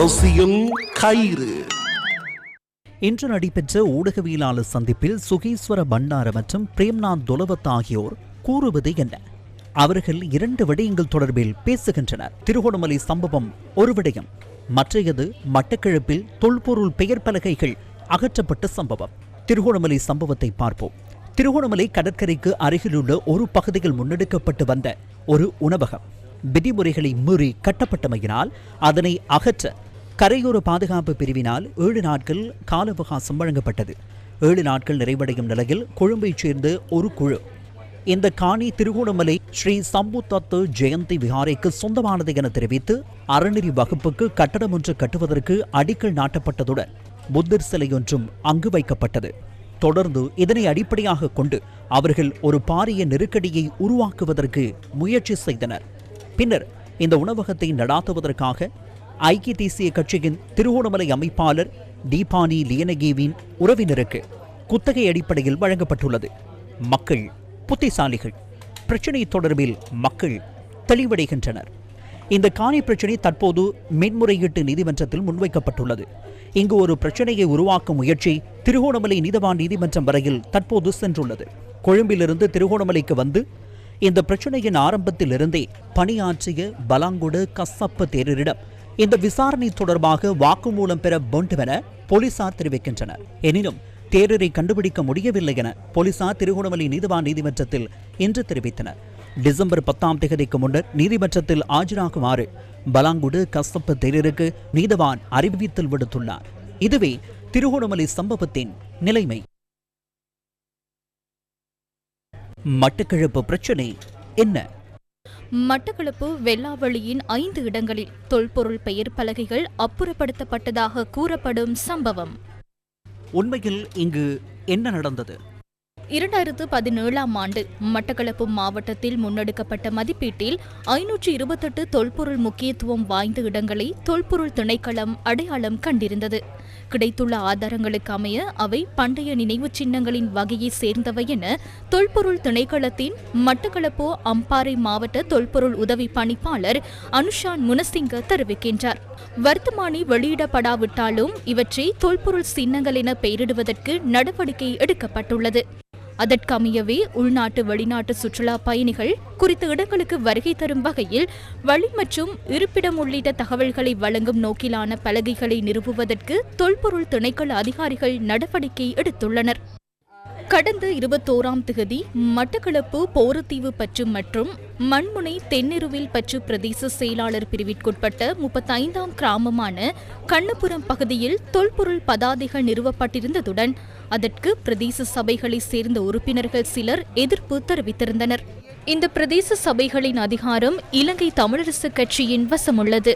அரசியல் கயிறு. இன்று நடைபெற்ற ஊடகவியலாளர் சந்திப்பில் சுகீஸ்வர பண்டார மற்றும் பிரேம்நாத் தொலவத் ஆகியோர் கூறுவது என்ன? அவர்கள் இரண்டு விடயங்கள் தொடர்பில் பேசுகின்றனர். திருகோணமலை சம்பவம் ஒரு விடயம். மற்றையது மட்டக்கிழப்பில் தொல்பொருள் பெயர் பலகைகள் அகற்றப்பட்ட சம்பவம். திருகோணமலை சம்பவத்தை பார்ப்போம். திருகோணமலை கடற்கரைக்கு அருகிலுள்ள ஒரு பகுதியில் முன்னெடுக்கப்பட்டு வந்த ஒரு உணவகம். விதிமுறைகளை மீறி கட்டப்பட்டமையினால் அதனை அகற்ற கரையோர பாதுகாப்பு பிரிவினால் ஏழு நாட்கள் கால அவகாசம் வழங்கப்பட்டது. ஏழு நாட்கள் நிறைவடையும் நிலையில் கொழும்பைச் சேர்ந்த ஒரு குழு இந்த காணி திருகோணமலை ஸ்ரீ சம்புத்தத்து ஜெயந்தி விகாரைக்கு சொந்தமானது என தெரிவித்து அறநெறி வகுப்புக்கு கட்டடம் ஒன்று கட்டுவதற்கு அடிக்கல் நாட்டப்பட்டதுடன் புத்தர் சிலையொன்றும் அங்கு வைக்கப்பட்டது. தொடர்ந்து இதனை அடிப்படையாக கொண்டு அவர்கள் ஒரு பாரிய நெருக்கடியை உருவாக்குவதற்கு முயற்சி செய்தனர். பின்னர் இந்த உணவகத்தை நடாத்துவதற்காக ஐக்கிய தேசிய கட்சியின் திருகோணமலை அமைப்பாளர் தீபானி லியனகேவின் உறவினருக்கு குத்தகை அடிப்படையில் வழங்கப்பட்டுள்ளது. மக்கள் புத்திசாலிகள். பிரச்சினை தொடர்பில் மக்கள் தெளிவடைகின்றனர். இந்த காணி பிரச்சினை தற்போது மேன்முறையீட்டு நீதிமன்றத்தில் முன்வைக்கப்பட்டுள்ளது. இங்கு ஒரு பிரச்சனையை உருவாக்கும் முயற்சி திருகோணமலை நீதவான் நீதிமன்றம் வரையில் தற்போது சென்றுள்ளது. கொழும்பிலிருந்து திருகோணமலைக்கு வந்து இந்த பிரச்சனையின் ஆரம்பத்திலிருந்தே பணியாற்றிய பலாங்குடு கசப்ப தேரரிடம் இந்த விசாரணை தொடர்பாக வாக்குமூலம் பெற வேண்டுமென போலீசார் தெரிவிக்கின்றனர். எனினும் தேரரை கண்டுபிடிக்க முடியவில்லை என போலீசார் திருகோணமலை நீதிவான் நீதிமன்றத்தில் இன்று தெரிவித்தனர். டிசம்பர் பத்தாம் தேதிக்கு முன்னர் நீதிமன்றத்தில் ஆஜராகுமாறு பலாங்குடு கசப்பு தேரருக்கு நீதவான் அறிவித்தல் விடுத்துள்ளார். இதுவே திருகோணமலை சம்பவத்தின் நிலைமை. மட்டக்கிழப்பு பிரச்சனை என்ன? மட்டக்களப்பு வெள்ளாவளியின் ஐந்து இடங்களில் தொல்பொருள் பெயர் பலகைகள் அப்புறப்படுத்தப்பட்டதாக கூறப்படும் சம்பவம். உண்மையில் இங்கு என்ன நடந்தது? இரண்டாயிரத்து பதினேழாம் ஆண்டு மட்டக்களப்பு மாவட்டத்தில் முன்னெடுக்கப்பட்ட மதிப்பீட்டில் ஐநூற்று இருபத்தெட்டு தொல்பொருள் முக்கியத்துவம் வாய்ந்த இடங்களை தொல்பொருள் திணைக்களம் அடையாளம் கண்டிருந்தது. கிடைத்துள்ள ஆதாரங்களுக்கு அமைய அவை பண்டைய நினைவுச் சின்னங்களின் வகையை சேர்ந்தவை என தொல்பொருள் திணைக்களத்தின் மட்டக்களப்பு அம்பாறை மாவட்ட தொல்பொருள் உதவி பணிப்பாளர் அனுஷான் முனசிங்க தெரிவிக்கின்றார். வர்த்தமானி வெளியிடப்படாவிட்டாலும் இவற்றை தொல்பொருள் சின்னங்கள் என பெயரிடுவதற்கு நடவடிக்கை எடுக்கப்பட்டுள்ளது. அதற்கமையவே உள்நாட்டு வெளிநாட்டு சுற்றுலா பயணிகள் குறித்த இடங்களுக்கு வருகை தரும் வகையில் வழி மற்றும் இருப்பிடம் உள்ளிட்ட தகவல்களை வழங்கும் நோக்கிலான பலகைகளை நிறுவுவதற்கு தொல்பொருள் திணைக்கள அதிகாரிகள் நடவடிக்கை எடுத்துள்ளனர். கடந்த இருபத்தோராம் திகதி மட்டக்களப்பு போரத்தீவு பற்று மற்றும் மண்முனை தென்னெருவில் பற்று பிரதேச செயலாளர் பிரிவிற்குட்பட்ட முப்பத்தைந்தாம் கிராமமான கண்ணபுரம் பகுதியில் தொல்பொருள் பதாதைகள் நிறுவப்பட்டிருந்ததுடன் அதற்கு பிரதேச சபைகளைச் சேர்ந்த உறுப்பினர்கள் சிலர் எதிர்ப்பு தெரிவித்திருந்தனர். இந்த பிரதேச சபைகளின் அதிகாரம் இலங்கை தமிழரசு கட்சியின் வசமுள்ளது.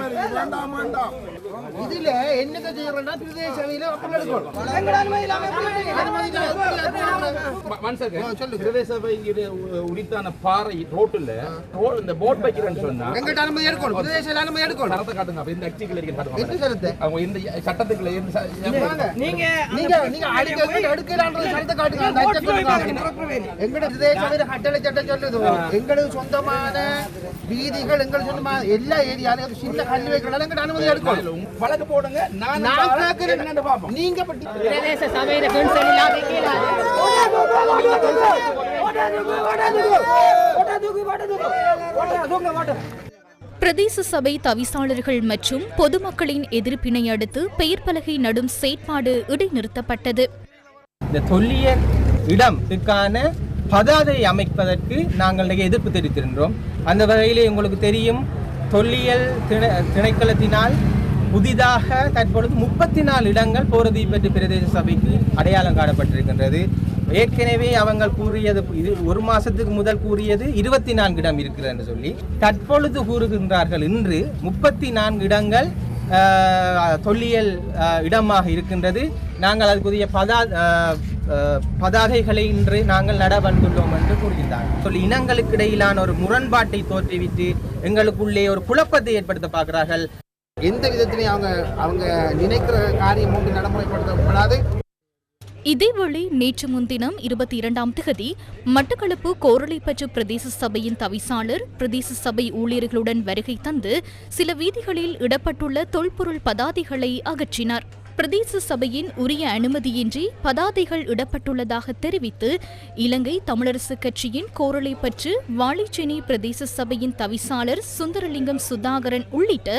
வெள்ளாடத்தையும் வேண்டாம் வேண்டாம் இதுல என்னங்க செய்யறோம்னா பிரதேச சபையில அப்பம் எடுக்கணும் பிரதேச சபை இங்க உரித்தான பாறை ரோட்டுல ரோ- இந்த போட் வைக்கிறேன்னு சொன்னா எங்கட அனுமதி எடுக்கணும் பிரதேச சபையில அனுமதி எடுக்கணும் சரத்தை காட்டுங்க அப்ப இந்த அக்டிகள் இருக்கு என்ன காட்டுங்க சரத்து அவங்க இந்த சட்டத்துக்குள்ள இருந்து ச- நீங்க நீங்க நீங்க அடிக்க எடுக்கலான்றது சரத்தை காட்டுங்க அந்த அச்சத்தை காட்டுங்க. எங்கட பிரதேச சபையில கட்டளை சட்டம் சொல்லுது எங்களுக்கு சொந்தமான வீதிகள் எங்களுக்கு சொந்தமான எல்லா ஏரியாலும் சின்ன கல்வி வைக்கலாம் எங்கட அனுமதி எடுக்கணும். வழக்கு போடுங்க. நான் நான் பாரேன், கேட்கிறேன் என்னன்னு பாப்போம் நீங்க பட்டி பிரதேச சபையில பென்ஷன் இல்லாத பிரதேச சபை தவிசாளர்கள் மற்றும் பொதுமக்களின் எதிர்ப்பினை அடுத்து பெயர் பலகை நடும் செயற்பாடு இடைநிறுத்தப்பட்டது. இந்த தொல்லியல் இடத்துக்கான பதாதை அமைப்பதற்கு நாங்கள் எதிர்ப்பு தெரிவித்திருந்தோம் அந்த வகையிலே உங்களுக்கு தெரியும் தொல்லியல் திணை திணைக்களத்தினால் புதிதாக தற்பொழுது முப்பத்தி நாலு இடங்கள் போரதீப்பட்டு பிரதேச சபைக்கு அடையாளம் காணப்பட்டிருக்கின்றது. ஏற்கனவே அவங்க கூறியது இது ஒரு மாசத்துக்கு முதல் கூறியது இருபத்தி நான்கு இடம் இருக்கிறது என்று சொல்லி தற்பொழுது கூறுகின்றார்கள். இன்று முப்பத்தி நான்கு இடங்கள் தொல்லியல் இடமாக இருக்கின்றது. நாங்கள் அதுக்குரிய பதா பதாகைகளை இன்று நாங்கள் நட வந்துள்ளோம் என்று கூறுகின்றார் சொல்லி இனங்களுக்கு இடையிலான ஒரு முரண்பாட்டை தோற்றுவித்து எங்களுக்குள்ளே ஒரு குழப்பத்தை ஏற்படுத்த பார்க்கிறார்கள். எந்த விதத்திலையும் அவங்க அவங்க நினைக்கிற காரியம் ஒன்று நடைமுறைப்படுத்தப்படாது. இதேவேளை நேற்று முன்தினம் இருபத்தி இரண்டாம் திகதி மட்டக்களப்பு கோரளைப்பற்று பிரதேச சபையின் தவிசாளர் பிரதேச சபை ஊழியர்களுடன் வருகை தந்து சில வீதிகளில் இடப்பட்டுள்ள தொல்பொருள் பதாதைகளை அகற்றினார். பிரதேச சபையின் உரிய அனுமதியின்றி பதாதைகள் இடப்பட்டுள்ளதாக தெரிவித்து இலங்கை தமிழரசு கட்சியின் கோரலை பற்று வாழைச்சேனை பிரதேச சபையின் தவிசாளர் சுந்தரலிங்கம் சுதாகரன் உள்ளிட்ட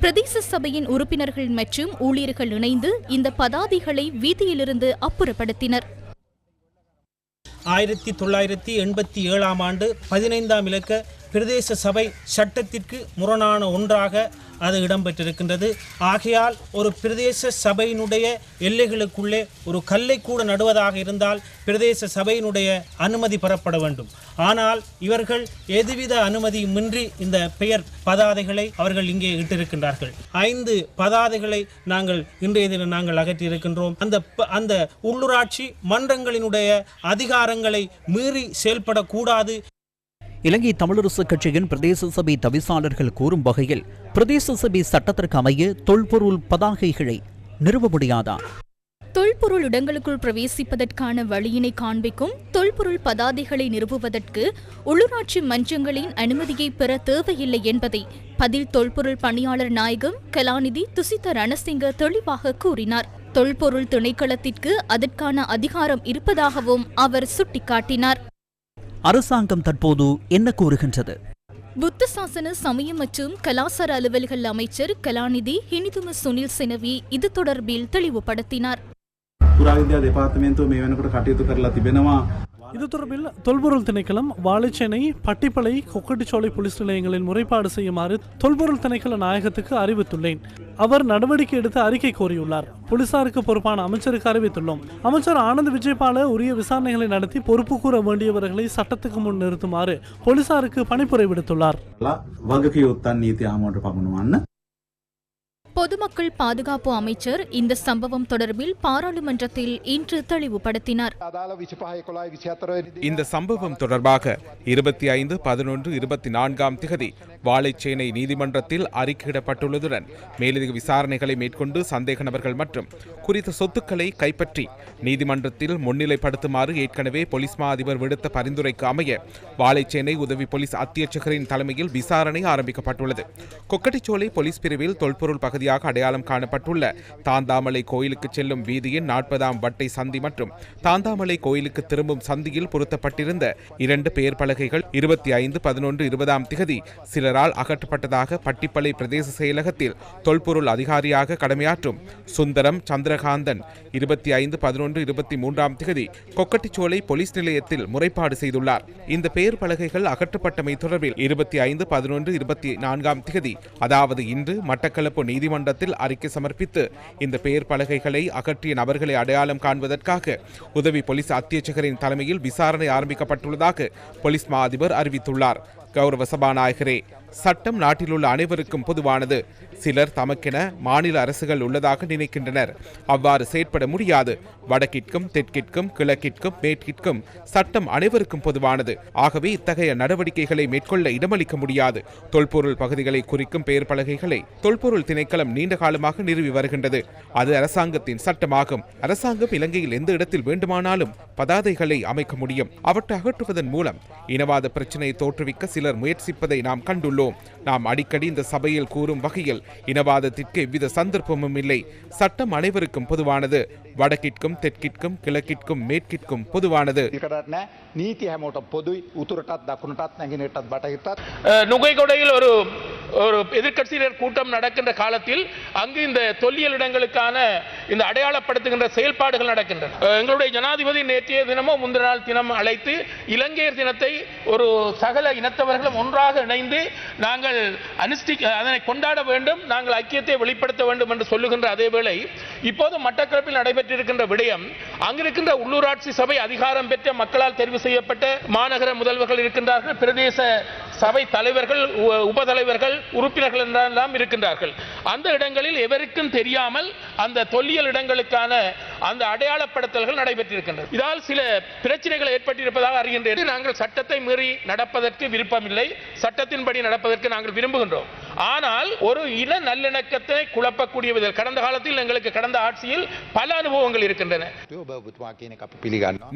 பிரதேச சபையின் உறுப்பினர்கள் மற்றும் ஊழியர்கள் இணைந்து இந்த பதாதைகளை வீதியிலிருந்து அப்புறப்படுத்தினர். ஆயிரத்தி தொள்ளாயிரத்தி எண்பத்தி ஏழாம் ஆண்டு பதினைந்தாம் இலக்க பிரதேச சபை சட்டத்திற்கு முரணான ஒன்றாக அது இடம்பெற்றிருக்கின்றது. ஆகையால் ஒரு பிரதேச சபையினுடைய எல்லைகளுக்குள்ளே ஒரு கல்லை கூட நடுவதாக இருந்தால் பிரதேச சபையினுடைய அனுமதி பெறப்பட வேண்டும். ஆனால் இவர்கள் எதுவித அனுமதியுமின்றி இந்த பெயர் பதாதைகளை அவர்கள் இங்கே இட்டிருக்கின்றார்கள். ஐந்து பதாதைகளை நாங்கள் இன்றைய தினம் நாங்கள் அகற்றியிருக்கின்றோம். அந்த ப- அந்த உள்ளூராட்சி மன்றங்களினுடைய அதிகாரங்களை மீறி செயல்படக்கூடாது. இலங்கை தமிழரசு கட்சியின் பிரதேச சபை தவிசாளர்கள் கூறும் வகையில் பிரதேச சபை சட்டத்திற்கு அமைய தொல்பொருள் பதாகைகளை நிறுவ முடியாதா? தொல்பொருள் இடங்களுக்குள் பிரவேசிப்பதற்கான வழியினை காண்பிக்கும் தொல்பொருள் பதாதைகளை நிறுவுவதற்கு உள்ளூராட்சி மன்றங்களின் அனுமதியை பெற தேவையில்லை என்பதை பதில் தொல்பொருள் பணியாளர் நாயகம் கலாநிதி துசித ரணசிங்க தெளிவாக கூறினார். தொல்பொருள் திணைக்களத்திற்கு அதற்கான அதிகாரம் இருப்பதாகவும் அவர் சுட்டிக்காட்டினார். அரசாங்கம் தற்போது என்ன கூறுகின்றது? புத்த சாசன சமயம் மற்றும் கலாசார அலுவல்கள் அமைச்சர் கலாநிதி ஹினிதும சுனில் செனவி இது தொடர்பில் தெளிவுபடுத்தினார். இது தொடர்பில் தொல்பொருள் திணைக்களம் வாழைச்சேனை பட்டிப்பளை கொக்கட்டிச்சோலை போலீஸ் நிலையங்களில் முறைப்பாடு செய்யுமாறு தொல்பொருள் திணைக்கள நாயகத்துக்கு அறிவித்துள்ளேன். அவர் நடவடிக்கை எடுத்து அறிக்கை கோரியுள்ளார். போலீசாருக்கு பொறுப்பான அமைச்சருக்கு அறிவித்துள்ளோம். அமைச்சர் ஆனந்த் விஜயபால உரிய விசாரணைகளை நடத்தி பொறுப்பு கூற வேண்டியவர்களை சட்டத்துக்கு முன் நிறுத்துமாறு போலீசாருக்கு பணிப்புரை விடுத்துள்ளார். பொதுமக்கள் பாதுகாப்பு அமைச்சர் இந்த சம்பவம் தொடர்பில் பாராளுமன்றத்தில் இன்று தெளிவுபடுத்தினார். இந்த சம்பவம் தொடர்பாக இருபத்தி ஐந்து பதினொன்று இருபத்தி நான்காம் திகதி வாழைச்சேனை நீதிமன்றத்தில் அறிக்கையிடப்பட்டுள்ளதுடன் மேலதிக விசாரணைகளை மேற்கொண்டு சந்தேக நபர்கள் மற்றும் குறித்த சொத்துக்களை கைப்பற்றி நீதிமன்றத்தில் முன்னிலைப்படுத்துமாறு ஏற்கனவே போலீஸ் மா அதிபர் விடுத்த பரிந்துரைக்கு அமைய வாழைச்சேனை உதவி போலீஸ் அத்தியட்சகரின் தலைமையில் விசாரணை ஆரம்பிக்கப்பட்டுள்ளது. கொக்கட்டிச்சோலை போலீஸ் பிரிவில் தொல்பொருள் பகுதி பகுதியாக அடையாளம் காணப்பட்டுள்ள. தாந்தாமலை கோயிலுக்கு செல்லும் வீதியின் நாற்பதாம் வட்டை சந்தி மற்றும் தாந்தாமலை கோயிலுக்கு திரும்பும் சந்தியில் பொருத்தப்பட்டிருந்த இரண்டு பெயர் பலகைகள் இருபத்தி ஐந்து பதினொன்று இருபதாம் திகதி சிலரால் அகற்றப்பட்டதாக பட்டிப்பளை பிரதேச செயலகத்தில் தொல்பொருள் அதிகாரியாக கடமையாற்றும் சுந்தரம் சந்திரகாந்தன் இருபத்தி ஐந்து பதினொன்று இருபத்தி மூன்றாம் திகதி கொக்கட்டிச்சோலை போலீஸ் நிலையத்தில் முறைப்பாடு செய்துள்ளார். இந்த பெயர் பலகைகள் அகற்றப்பட்டமை தொடர்பில் இருபத்தி ஐந்து பதினொன்று இருபத்தி நான்காம் திகதி அதாவது இன்று மட்டக்களப்பு நீதிமன்ற நீதிமன்றத்தில் அறிக்கை சமர்ப்பித்து இந்த பெயர் பலகைகளை அகற்றிய நபர்களை அடையாளம் காண்பதற்காக உதவி போலீஸ் அத்தியட்சகரின் தலைமையில் விசாரணை ஆரம்பிக்கப்பட்டுள்ளதாக போலீஸ் மா அதிபர் அறிவித்துள்ளார். கௌரவ சபாநாயகரே சட்டம் நாட்டிலுள்ள அனைவருக்கும் பொதுவானது. சிலர் தமக்கென மாநில அரசுகள் உள்ளதாக நினைக்கின்றனர். அவ்வாறு செயற்பட முடியாது. வடக்கிற்கும் தெற்கிற்கும் கிழக்கிற்கும் மேற்கிற்கும் சட்டம் அனைவருக்கும் பொதுவானது. ஆகவே இத்தகைய நடவடிக்கைகளை மேற்கொள்ள இடமளிக்க முடியாது. தொல்பொருள் பகுதிகளை குறிக்கும் பெயர் பலகைகளை தொல்பொருள் திணைக்களம் நீண்ட காலமாக நிறுவி வருகின்றது. அது அரசாங்கத்தின் சட்டமாகும். அரசாங்கம் இலங்கையில் எந்த இடத்தில் வேண்டுமானாலும் பதாதைகளை அமைக்க முடியும். அவற்றை அகற்றுவதன் மூலம் இனவாத பிரச்சினையை தோற்றுவிக்க சிலர் முயற்சிப்பதை நாம் கண்டுள்ளோம். வருகிறோம் நாம் அடிக்கடி இந்த சபையில் கூறும் வகையில் இனவாதத்திற்கு எவ்வித சந்தர்ப்பமும் இல்லை. சட்டம் அனைவருக்கும் பொதுவானது. வடக்கிற்கும் தெற்கிற்கும் கிழக்கிற்கும் மேற்கிற்கும் பொதுவானது. நீதி பொது உத்துரட்டாத் தக்குனட்டாத் நங்கினட்டாத் வடகிட்டாத் நுகைகொடையில் ஒரு ஒரு எதிர்கட்சியினர் கூட்டம் நடக்கின்ற காலத்தில் அங்கு இந்த தொல்லியல் இடங்களுக்கான இந்த அடையாளப்படுத்துகின்ற செயல்பாடுகள் நடக்கின்றன எங்களுடைய ஜனாதிபதி நேற்றைய தினமும் முந்தின நாள் தினம் அழைத்து இலங்கையர் தினத்தை ஒரு சகல இனத்தவர்களும் ஒன்றாக இணைந்து நாங்கள் அனுஷ்டி அதனை கொண்டாட வேண்டும் நாங்கள் ஐக்கியத்தை வெளிப்படுத்த வேண்டும் என்று சொல்லுகின்ற அதே வேளை இப்போது மட்டக்களப்பில் நடைபெற்றிருக்கின்ற விடயம் அங்கிருக்கின்ற உள்ளூராட்சி சபை அதிகாரம் பெற்ற மக்களால் தெரிவு செய்யப்பட்ட மாநகர முதல்வர்கள் இருக்கின்றார்கள் பிரதேச சபை தலைவர்கள் உபதலைவர்கள் உறுப்பினர்கள் என்றெல்லாம் இருக்கின்றார்கள். அந்த இடங்களில் எவருக்கும் தெரியாமல் அந்த தொல்லியல் இடங்களுக்கான அந்த அடையாளப்படுத்தல்கள் நடைபெற்றிருக்கின்றன. இதால் சில பிரச்சனைகள் ஏற்பட்டிருப்பதாக அறிகின்றேன். நாங்கள் சட்டத்தை மீறி நடப்பதற்கு விருப்பமில்லை. சட்டத்தின்படி நடப்பதற்கு நாங்கள் விரும்புகின்றோம். ஆனால் ஒரு இன நல்லிணக்கத்தை குழப்பக்கூடிய விதத்தில் கடந்த காலத்தில் எங்களுக்கு கடந்த ஆட்சியில் பல அனுபவங்கள் இருக்கின்றன.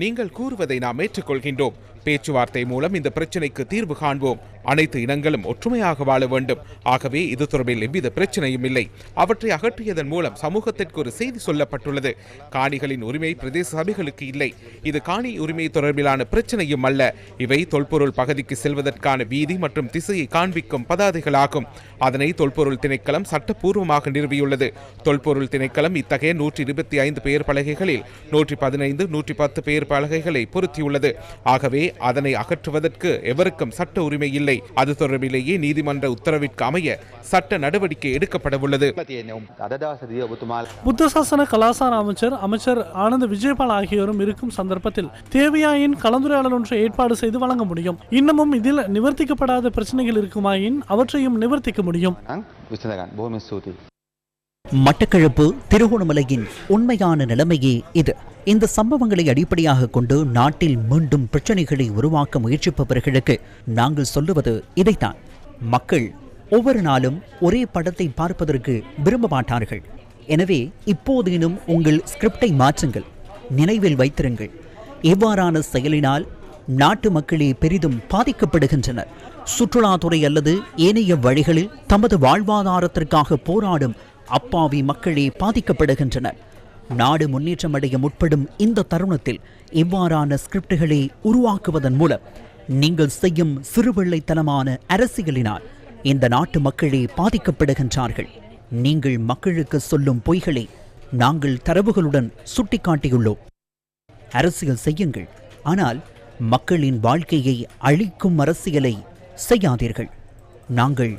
நீங்கள் கூறுவதை நாம் ஏற்றுக்கொள்கின்றோம். பேச்சுவார்த்தை மூலம் இந்த பிரச்சனைக்கு தீர்வு காண்போம். அனைத்து இனங்களும் ஒற்றுமையாக வாழ வேண்டும். ஆகவே இது தொடர்பில் எவ்வித பிரச்சனையும் இல்லை. அவற்றை அகற்றியதன் மூலம் சமூகத்திற்கு ஒரு செய்தி சொல்லப்பட்டுள்ளது. காணிகளின் உரிமை பிரதேச சபைகளுக்கு இல்லை. இது காணி உரிமை தொடர்பிலான பிரச்சனையும் அல்ல. இவை தொல்பொருள் பகுதிக்கு செல்வதற்கான வீதி மற்றும் திசையை காண்பிக்கும் பதாதைகளாகும். அதனை தொல்பொருள் திணைக்களம் சட்டப்பூர்வமாக நிறுவியுள்ளது. தொல்பொருள் திணைக்களம் இத்தகைய நூற்றி இருபத்தி ஐந்து பெயர் பலகைகளில் நூற்றி பதினைந்து நூற்றி பத்து பெயர் பலகைகளை பொருத்தியுள்ளது. ஆகவே அதனை அகற்றுவதற்கு எவருக்கும் சட்ட உரிமை இல்லை. அது தொடர்பிலேயே நீதிமன்ற உத்தரவிற்கு அமைய சட்ட நடவடிக்கை எடுக்கப்படவுள்ளது. புத்தசாசன கலாசார அமைச்சர் அமைச்சர் ஆனந்த் விஜயபால் ஆகியோரும் இருக்கும் சந்தர்ப்பத்தில் தேவையாயின் கலந்துரையாளர் ஒன்றை ஏற்பாடு செய்து வழங்க முடியும். இன்னமும் இதில் நிவர்த்திக்கப்படாத பிரச்சனைகள் இருக்குமாயின் அவற்றையும் நிவர்த்திக்க முடியும். மட்டக்களப்பு திருகோணமலையின் உண்மையான நிலைமையே இது. இந்த சம்பவங்களை அடிப்படையாக கொண்டு நாட்டில் மீண்டும் பிரச்சனைகளை உருவாக்க முயற்சிப்பவர்களுக்கு நாங்கள் சொல்லுவது இதைத்தான். மக்கள் ஒவ்வொரு நாளும் ஒரே படத்தை பார்ப்பதற்கு விரும்ப மாட்டார்கள். எனவே இப்போதேனும் உங்கள் ஸ்கிரிப்டை மாற்றுங்கள். நினைவில் வைத்திருங்கள். இவ்வாறான செயலினால் நாட்டு மக்களே பெரிதும் பாதிக்கப்படுகின்றனர். சுற்றுலாத்துறை அல்லது ஏனைய வழிகளில் தமது வாழ்வாதாரத்திற்காக போராடும் அப்பாவி மக்களே பாதிக்கப்படுகின்றனர். நாடு முன்னேற்றம் அடைய முற்படும் இந்த தருணத்தில் இவ்வாறான ஸ்கிரிப்டுகளை உருவாக்குவதன் மூலம் நீங்கள் செய்யும் சிறுபிள்ளைத்தனமான அரசியலினால் இந்த நாட்டு மக்களே பாதிக்கப்படுகின்றார்கள். நீங்கள் மக்களுக்கு சொல்லும் பொய்களை நாங்கள் தரவுகளுடன் சுட்டிக்காட்டியுள்ளோம். அரசியல் செய்யுங்கள். ஆனால் மக்களின் வாழ்க்கையை அழிக்கும் அரசியலை செய்யாதீர்கள். நாங்கள்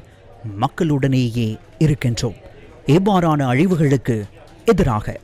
மக்களுடனேயே இருக்கின்றோம். இவ்வாறான அழிவுகளுக்கு எதிராக.